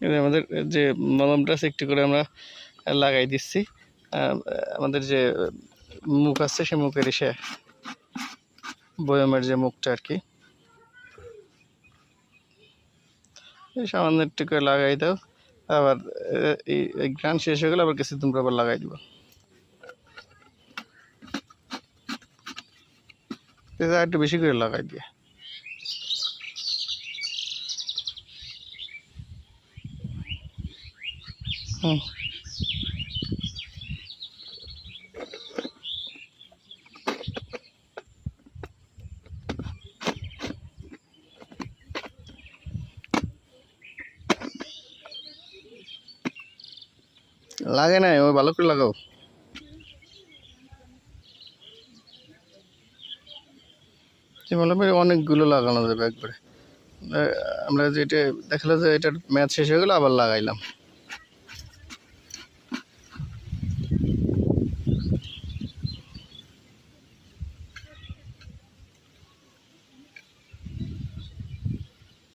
আমাদের যে মলমটা একটু করে আমরা লাগাই দিচ্ছি। আমাদের যে মুখ আছে সে মুখের এসে বয়মের যে মুখটা আর কি। সামান্য একটু করে লাগাই দাও। আবার এই গ্রান শেষ হয়ে গেলে আবার কিছু তোমরা আবার লাগাই দিব। একটু বেশি করে লাগাই দিয়ে। লাগে না ওই ভালো করে লাগাও। মলমের অনেকগুলো লাগানো যাবে একবারে। আমরা যেটা দেখাল যে এটার ম্যাচ শেষ হয়ে গেলো, আবার লাগাইলাম।